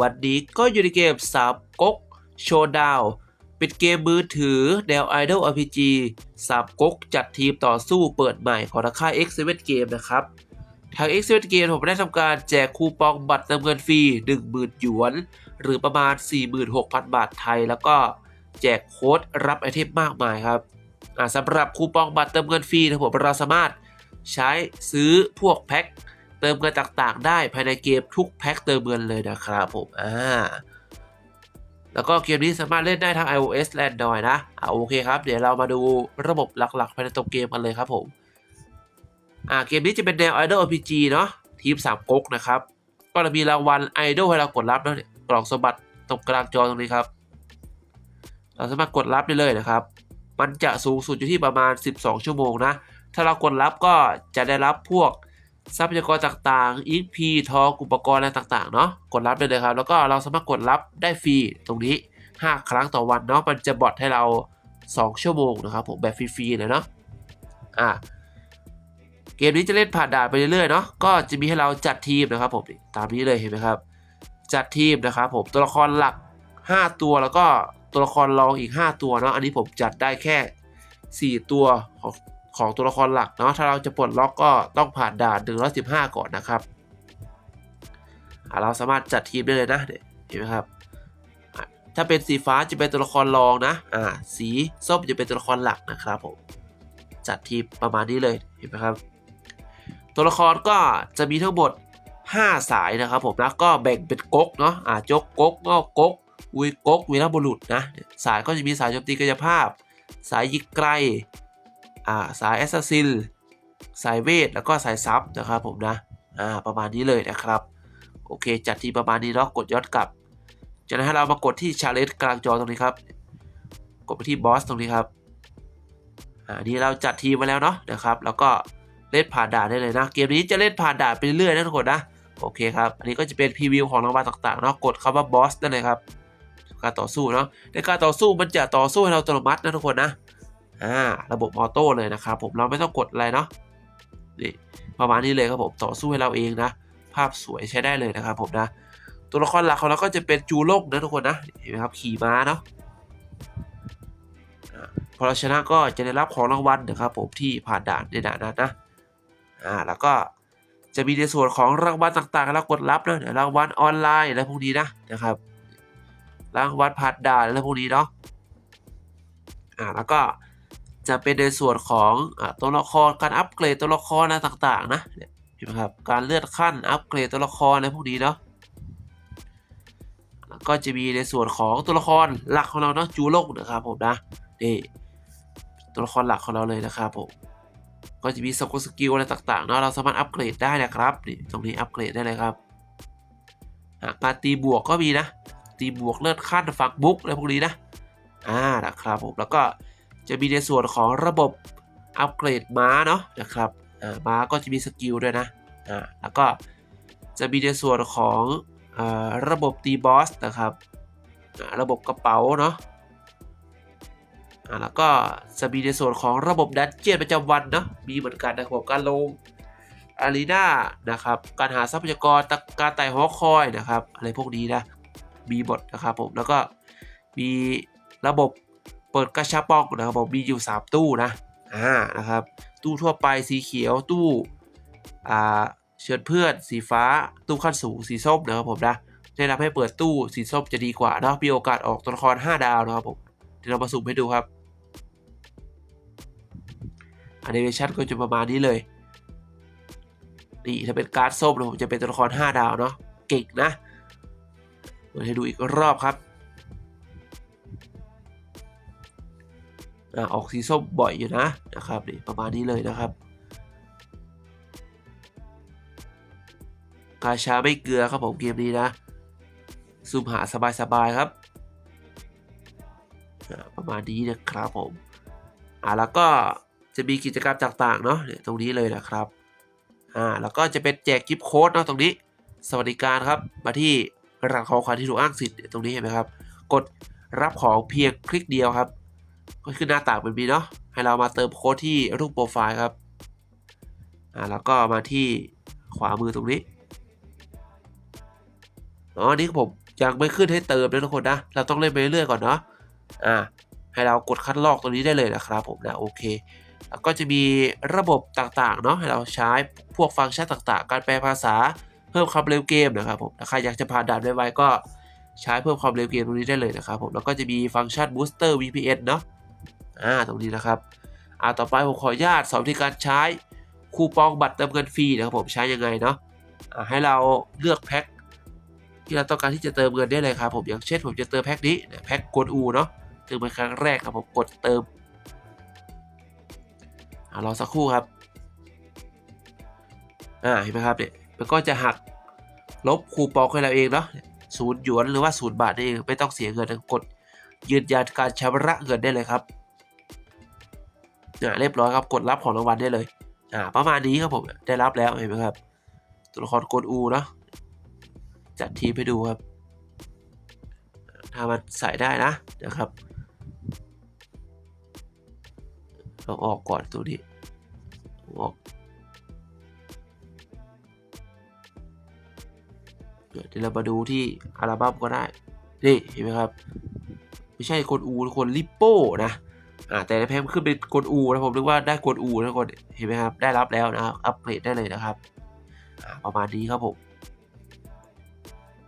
วันนี้ก็อยู่ในเกมสามก๊กโชว์ดาวเป็นเกมมือถือแนว Idol RPG สามก๊กจัดทีมต่อสู้เปิดใหม่ของทางค่าย X7 Game นะครับ ทาง X7 Game ผมได้ทำการแจกคูปองบัตรเติมเงินฟรี 10,000 หยวน หรือประมาณ 46,000 บาทไทย แล้วก็แจกโค้ดรับไอเทมมากมายครับสำหรับคูปองบัตรเติมเงินฟรีนะผมเราสามารถใช้ซื้อพวกแพ็ค เติมเงินต่างๆ ได้ภายในเกมทุกแพ็คเติมเงินเลยนะครับผมอ่าแล้วก็เกมนี้สามารถเล่นได้ทั้ง iOS และ Android นะอ่าโอเคครับ เดี๋ยวเรามาดูระบบหลักๆ ภายในตัวเกมกันเลยครับผมอ่าเกมนี้จะเป็นแนว Idol RPG เนาะทีม3ก๊กนะครับ ก็จะมีรางวัล Idol ให้เรากดรับนะเนี่ยกล่องสมบัติตรงกลางจอตรงนี้ครับ เราสามารถกดรับได้เลยนะครับ มันจะสูงสุดอยู่ที่ประมาณ 12 ชั่วโมงนะ ถ้าเรากดรับก็จะได้รับพวก ทรัพยากรต่างๆ EXP ทองอุปกรณ์อะไรต่างๆเนาะกดรับได้เลยครับ แล้วก็เราสามารถกดรับได้ฟรีตรงนี้ 5 ครั้งต่อวันเนาะมันจะบอทให้เรา 2 ชั่วโมงนะครับผมแบบฟรีๆเลยเนาะอ่าเกมนี้จะเล่นผ่านด่านไปเรื่อยๆเนาะก็จะมีให้เราจัดทีมนะครับผมตามนี้เลยเห็นไหมครับ จัดทีมนะครับผมตัวละครหลัก 5 ตัวแล้วก็ตัวละครรองอีก 5 ตัวเนาะอันนี้ผมจัดได้แค่ 4 ตัวของ ของตัวละครหลักเนาะถ้าเราจะปลดล็อกก็ต้องผ่านด่าน115 ก่อนนะครับเราสามารถจัดทีมได้เลยนะเห็นไหมครับ ถ้าเป็นสีฟ้าจะเป็นตัวละครรองนะอ่าสีส้มจะเป็นตัวละครหลักนะครับผมจัดทีมประมาณนี้เลยเห็นไหมครับ ตัวละครก็จะมีทั้งหมด 5 สายนะครับผมนะก็แบ่งเป็นก๊กเนาะอ่าจกก๊กงอกก๊กอุยก๊กวีรบุรุษนะสายก็จะมีสายโจมตีกายภาพ สายยิงไกล อ่าสายแอสซัสซินสายเวท แล้วก็สายซับนะครับผมนะอ่าประมาณนี้เลยนะครับ โอเค จัดทีประมาณนี้เนาะกดย้อนกลับ จากนั้นให้เรามากดที่ชาเลนจ์กลางจอตรงนี้ครับ กดไปที่บอสตรงนี้ครับอ่านี่เราจัดทีมาแล้วเนาะนะครับ แล้วก็เล่นผ่านด่านได้เลยนะ เกมนี้จะเล่นผ่านด่านไปเรื่อยนะทุกคนนะโอเคครับ อันนี้ก็จะเป็นพรีวิวของรางวัลต่างๆเนาะ กดคำว่าบอสได้เลยครับ การต่อสู้เนาะ ในการต่อสู้มันจะต่อสู้ให้เราอัตโนมัตินะทุกคนนะ อ่าระบบออโต้เลยนะครับผมเราไม่ต้องกดอะไรเนาะนี่ประมาณนี้เลยครับผมต่อสู้ให้เราเองนะ ภาพสวยใช้ได้เลยนะครับผมนะ ตัวละครหลักของเราก็จะเป็นจูโลกนะทุกคนนะเห็นไหมครับขี่ม้าเนาะพอเราชนะก็จะได้รับของรางวัลนะครับผมที่ผ่านด่านในด่านนั้นนะอ่าแล้วก็จะมีในส่วนของรางวัลต่างๆให้เรากดรับนะเดี๋ยวรางวัลออนไลน์อะไรพวกนี้นะนะครับ รางวัลผ่านด่านอะไรพวกนี้เนาะอ่าแล้วก็ จะเป็นในส่วนของอตัวละครการอัปเกรดตัวละครอะต่างๆนะเห็นไหมครับการเลื่อนขั้นอัปเกรดตัวละครอะไรพวกนี้เนาะแล้วก็จะมีในส่วนของตัวละครหลักของเราเนาะจูโลกนะครับผมนะนี่ตัวละครหลักของเราเลยนะครับผมก็จะมีสกิลสกิลอะไรต่างๆเนาะเราสามารถอัปเกรดได้นะครับนี่ตรงนี้อัปเกรดได้เลยครับการตีบวกก็มีนะ ตีบวกเลื่อนขั้นฝักบุ๊กอะไรพวกนี้นะอ่านะครับผมแล้วก็ จะมีในส่วนของระบบอัปเกรดม้าเนาะนะครับม้าก็จะมีสกิลด้วยนะแล้วก็จะมีในส่วนของอระบบตีบอสนะครับระบบกระเป๋าเนาะแล้วก็จะมีในส่วนของระบบดันเจียนประจำวันเนาะมีเหมือนกันนะครับผมการลงอารีนานะครับ การหาทรัพยากรการไต่หอคอยนะครับ อะไรพวกนี้นะ มีบทนะครับผม แล้วก็มีระบบ เปิดกระชับป้องนะครับผมมีอยู่ 3 ตู้นะอ่านะครับ ตู้ทั่วไปสีเขียวตู้อ่าเชิญเพื่อนสีฟ้า ตู้ขั้นสูงสีส้มนะครับผมนะแนะนำให้เปิดตู้สีส้มจะดีกว่านะมีโอกาสออกตัวละคร 5 ดาวนะครับผมเดี๋ยวเรามาสุ่มให้ดูครับแอนิเมชันก็จะประมาณนี้เลยนี่ถ้าเป็นการ์ดส้มนะผมจะเป็นตัวละคร 5 ดาวเนาะเก่งนะมาให้ดูอีกรอบครับ อ่าออกสีส้มบ่อยอยู่นะนะครับนี่ประมาณนี้เลยนะครับกาชาไม่เกลือครับผมเกมนี้นะซูมหาสบายๆครับประมาณนี้นะครับผมอ่าแล้วก็จะมีกิจกรรมต่างๆเนาะเนี่ยตรงนี้เลยนะครับอ่าแล้วก็จะเป็นแจกกิฟต์โค้ดเนาะตรงนี้ สวัสดิการครับมาที่รหัสของขวัญที่ถูกอ้างสิทธิ์ตรงนี้เห็นไหมครับ กดรับของเพียงคลิกเดียวครับ ก็ขึ้นหน้าต่างเป็นบีเนาะให้เรามาเติมโค้ดที่รูปโปรไฟล์ครับอ่าแล้วก็มาที่ขวามือตรงนี้อ๋ออันนี้ผมยังไม่ขึ้นให้เติมนะทุกคนนะ เราต้องเล่นไปเรื่อยๆก่อนเนาะอ่าให้เรากดคัดลอกตัวนี้ได้เลยนะครับผมนะโอเค แล้วก็จะมีระบบต่างๆเนาะให้เราใช้พวกฟังก์ชันต่างๆ การแปลภาษาเพิ่มความเร็วเกมนะครับผมถ้าใครอยากจะผ่านด่านไวๆก็ใช้เพิ่มความเร็วเกมตรงนี้ได้เลยนะครับผมแล้วก็จะมีฟังก์ชัน booster VPN เนาะ อ่าตรงนี้นะครับอ่าต่อไปผมขออนุญาตสอนวิธีการใช้คูปองบัตรเติมเงินฟรีนะครับผมใช้ยังไงเนาะอ่าให้เราเลือกแพ็คที่เราต้องการที่จะเติมเงินได้เลยครับผมอย่างเช่นผมจะเติมแพ็คนี้เนี่ยแพ็คกดอูเนาะเติมเป็นครั้งแรกครับผมกดเติมอ่ารอสักครู่ครับอ่าเห็นไหมครับเนี่ยมันก็จะหักลบคูปองให้เราเองเนาะศูนย์หยวนหรือว่าศูนย์บาทนี่เองไม่ต้องเสียเงินกดยืนยันการชำระเงินได้เลยครับ อ่าเรียบร้อยครับกดรับของรางวัลได้เลยอ่าประมาณนี้ครับผมได้รับแล้วเห็นไหมครับ ตัวละครกดอูเนาะจัดทีมให้ดูครับ ถ้ามันใส่ได้นะนะครับเราออกก่อนตัวนี้ออกเดี๋ยวเรามาดูที่อัลบั้มก็ได้ นี่เห็นไหมครับ ไม่ใช่กดอูคนลิปโป้นะ อ่าแต่ในแพมขึ้นเป็นกดอูนะผมนึกว่าได้กดอูนะกคนเห็นไหมครับได้รับแล้วนะครับอัปเกรดได้เลยนะครับอ่าประมาณนี้ครับผม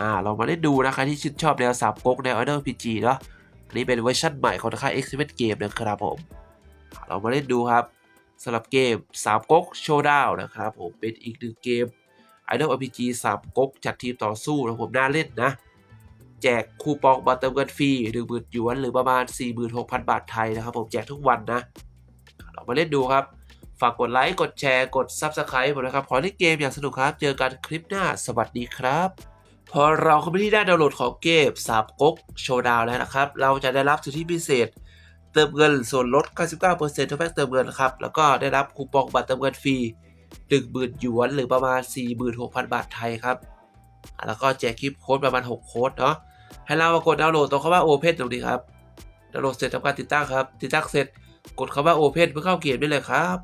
อ่าเรามาเล่นดูนะใครที่ชื่นชอบแนวสามก๊กแนว Idol PG เนาะอันนี้เป็นเวอร์ชันใหม่ของค่าย X Men Game นะครับผม เรามาเล่นดูครับสำหรับเกมสามก๊กโชว์ดาวนะครับผมเป็นอีกหนึ่งเกม Idol RPG สามก๊กจัดทีมต่อสู้นะผมน่าเล่นนะ แจกคูปองมาเติมเงินฟรีหนึ่งหมื่นหยวนหรือประมาณ 46,000 บาทไทยนะครับผมแจกทุกวันนะเรามาเล่นดูครับ ฝากกดไลค์ กดแชร์ กด Subscribe ผมนะครับ ขอเล่นเกมอย่างสนุกครับ เจอกันคลิปหน้า สวัสดีครับ พอเราเข้าไปที่หน้าดาวน์โหลดของเกมสามก๊กโชว์ดาวแล้วนะครับ เราจะได้รับสิทธิพิเศษ เติมเงินส่วนลด 99%ทุกแพ็กเติมเงินครับ แล้วก็ได้รับคูปองบัตรเติมเงินฟรี10,000หยวนหรือประมาณ 46,000 บาทไทยครับแล้วก็แจกคลิปโค้ดประมาณ 6 โค้ดเนาะ ให้เรามากดดาวน์โหลดตรงคำว่า Open ตรงนี้ครับดาวน์โหลดเสร็จทำการติดตั้งครับ ติดตั้งเสร็จกดคำว่า Open เพื่อเข้าเกมได้เลยครับ